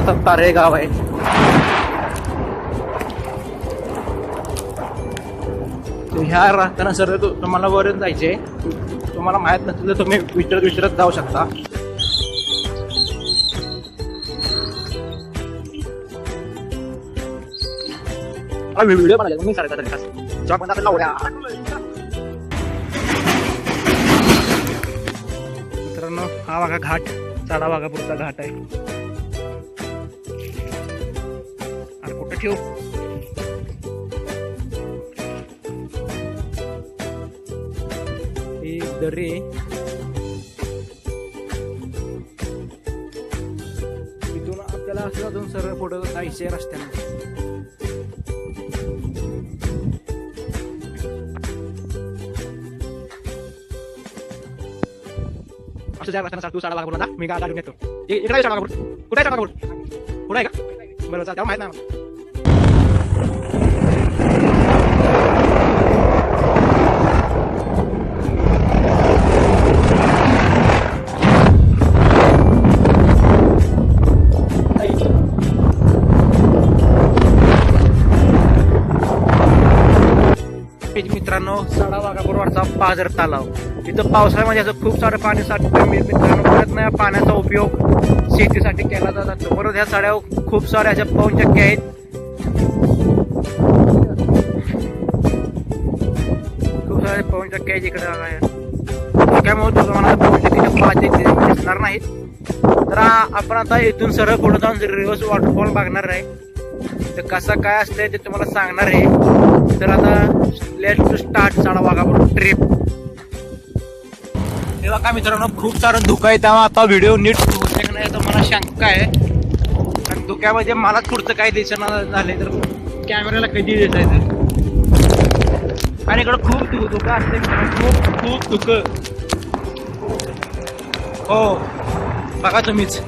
आता तारे गाव आहे. तर ह्या रस्त्यानं सर तुम्हाला वरून जायचे तुम्हाला माहीत नसेल तर तुम्ही विचारत विचारत जाऊ शकता. व्हिडिओ बनायला मी जॉब बंद लावल्या मित्रांनो हा बघा घाट चाडा वाघापूरचा घाट आहे. ठेवू ही दरी. इथून आपल्याला असं अजून सरळ पुढं जायचे रस्त्याने. असं ज्या रस्त्यानं तू साडा वाघापूरला जा मी गाडून येतो इकडे आहे साडा कुठे आहे साडा पुढे आहे का? बरं चालतं माहीत नाही हे मित्रांनो साडा वाघापूरवरचा पाझर तलाव. इथं पावसाळ्यामध्ये असं खूप सारं पाणी साठतं मित्रांनो परत या पाण्याचा उपयोग शेतीसाठी केला जातो परत ह्या साड्या खूप साऱ्या अशा पाऊन चक्क्या आहेत. खूप सारे पाऊन चक्क्या आहेत इकडे त्यामुळे तुम्हाला पाऊन पाच दिसणार नाहीत. तर आपण आता इथून सरळ पुढे जाऊन रिव्हर्स वॉटरफॉल बघणार आहे. तर कसं काय असतंय ते तुम्हाला सांगणार आहे. तर आता लेट टू स्टार्ट साडा वाघापूर ट्रिप तेव्हा का मित्रांनो खूप सारं धुकं आहे तेव्हा आता व्हिडिओ नीट होते का नाही तर मला शंका आहे. कारण धुक्यामध्ये मला पुढचं काही दिसणार झाले तर कॅमेऱ्याला कधी दिसायचं? आणि इकडं खूप धु धुकं असते खूप खूप धुकं. हो बघा तुम्हीच.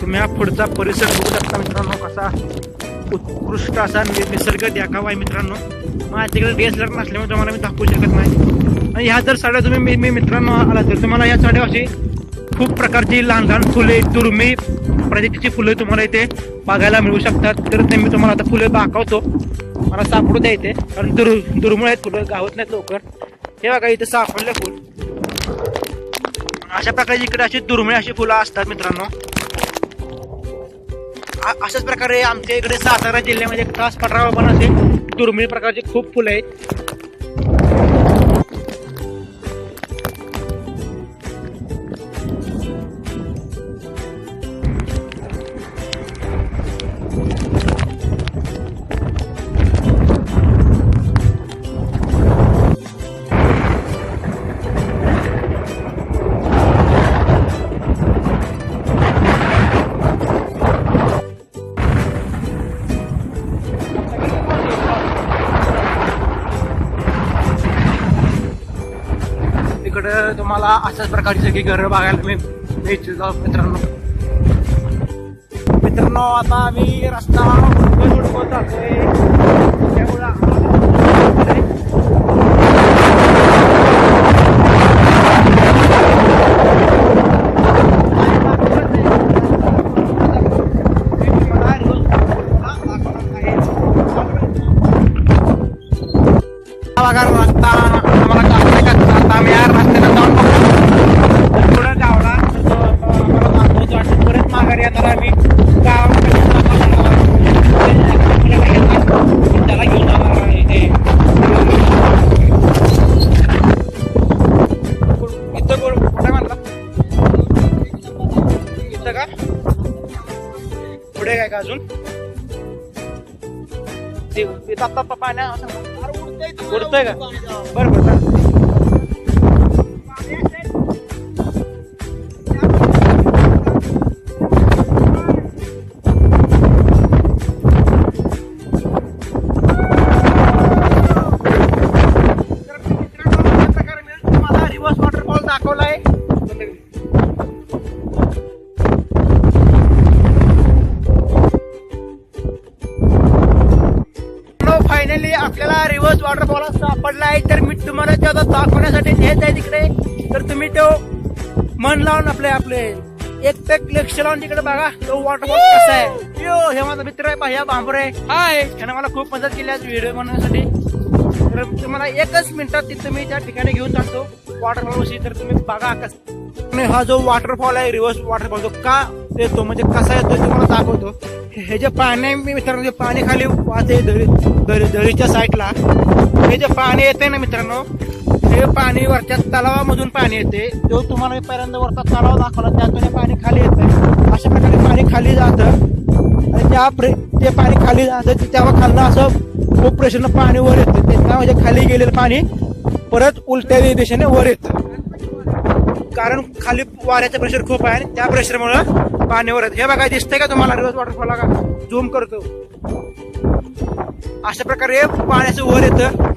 तुम्ही हा पुढचा परिसर बघू शकता मित्रांनो कसा उत्कृष्ट असा निसर्ग देखावा आहे मित्रांनो. माझ्याकडे आर नसल्यामुळे तुम्हाला मी दाखवू शकत नाही. आणि ह्या जर साड्या तुम्ही मी मित्रांनो आला तर तुम्हाला या साड्या अशी खूप प्रकारची लहान लहान फुले दुर्मिळ प्रजातीची फुलं तुम्हाला इथे बघायला मिळू शकतात. तर ते मी तुम्हाला आता फुलं दाखवतो. मला सापडू द्या इथे कारण दुर दुर्मिळ आहेत फुलं गावत नाहीत लवकर. हे बघा इथे सापडले फुल. अशा प्रकारची इकडे अशी दुर्मिळ अशी फुलं असतात मित्रांनो. अशाच प्रकारे आमच्या इकडे सातारा जिल्ह्यामध्ये खास पठारावर पण असे दुर्मिळ प्रकारचे खूप फुलं आहेत. इकडं तुम्हाला अशाच प्रकारची सगळी घरं बघायला मी मिळतील मित्रांनो मित्रांनो आता आम्ही रस्ता हुडकत हुडकत जातोय त्यामुळं आम्हाला- बघा रस्ता आम्हाला कळतंय का आता आम्ही या आम्ही त्याला घेऊन जाणार आहे ते. इथं कोण- कुठं म्हणला इथं का पुढे काय का अजून ते ते आता पाण्या उडतंय का बरं बरं रिवर्स वॉटरफॉल दाखवलाय. फायनली आपल्याला रिव्हर्स वॉटरफॉल सापडला आहे. तर मी तुम्हाला त्याचा दाखवण्यासाठी नेत आहे तिकडे. तर तुम्ही तो मन लावून आपले आपले एक पेक लक्ष लावून तिकडे बघा. तो वॉटरफॉल कसा आहे. हे माझा मित्र आहे पाहिजे आहे हाय त्याने मला खूप मदत केली आज व्हिडिओ बनवण्यासाठी. तर तुम्हाला एकच मिनिटात तिथं मी त्या ठिकाणी घेऊन जातो. वॉटरफॉल विषयी तर तुम्ही बघा कस. आणि हा जो वॉटरफॉल आहे रिव्हर्स वॉटरफॉल जो का येतो म्हणजे कसा येतो ते तुम्हाला दाखवतो. हे जे पाणी आहे, मी मित्रांनो जे पाणी खाली वाहते दरी दरी- दरीच्या साईडला हे जे पाणी येते ना मित्रांनो हे पाणी वरच्या तलावामधून पाणी येते जो तुम्हाला मी पहिल्यांदा वरचा तलाव दाखवला त्यातून हे पाणी खाली येतं अशा प्रकारे पाणी खाली जातं. आणि त्या जे ते पाणी खाली जातं ते तेव्हा असं खूप प्रेशरनं पाणी वर येतं. ते म्हणजे खाली गेलेलं पाणी परत उलट्या दिशेने वर येतं. कारण खाली वाऱ्याचं प्रेशर खूप आहे आणि त्या प्रेशरमुळं पाणी वर येतं. हे बघा दिसतंय का तुम्हाला? रिव्हर्स वॉटरफॉल का? झूम करतो. अशा प्रकारे पाण्याचं वर येतं.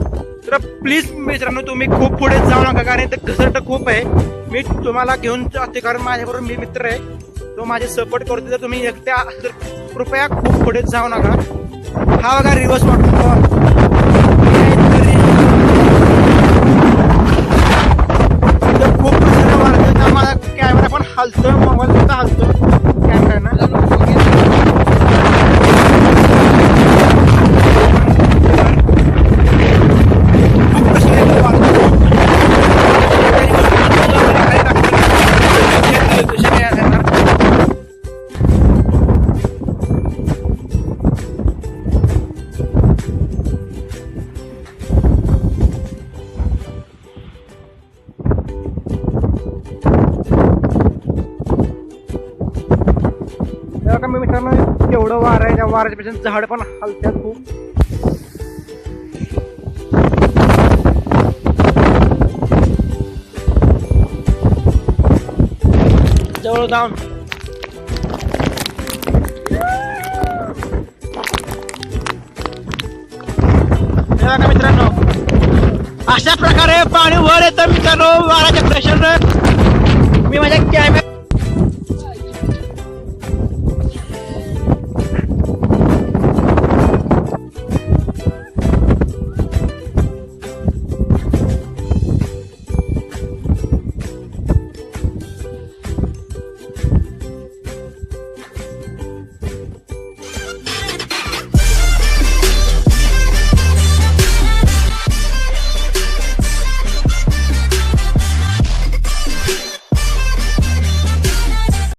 तर प्लीज मित्रांनो तुम्ही खूप पुढे जाऊ नका कारण इथं घसरट खूप आहे. मी तुम्हाला घेऊन जाते कारण माझ्याबरोबर मी मित्र आहे. तो माझे सपोर्ट करतो जर तुम्ही एकट्या तर कृपया खूप पुढे जाऊ नका. हा बघा रिव्हर्स वॉटरफॉल इथं खूप प्रचंड वाढतं तर माझा कॅमेरा पण हलतो तेव्हा मित्रांनो एवढं वार आहे त्या वाऱ्याच्या पेक्षा झाड पण हलत्यात खूप. जवळ जाऊन. का मित्रांनो अशा प्रकारे पाणी वर येतं मित्रांनो वाऱ्याच्या प्रेशर मी माझ्या कॅमेरा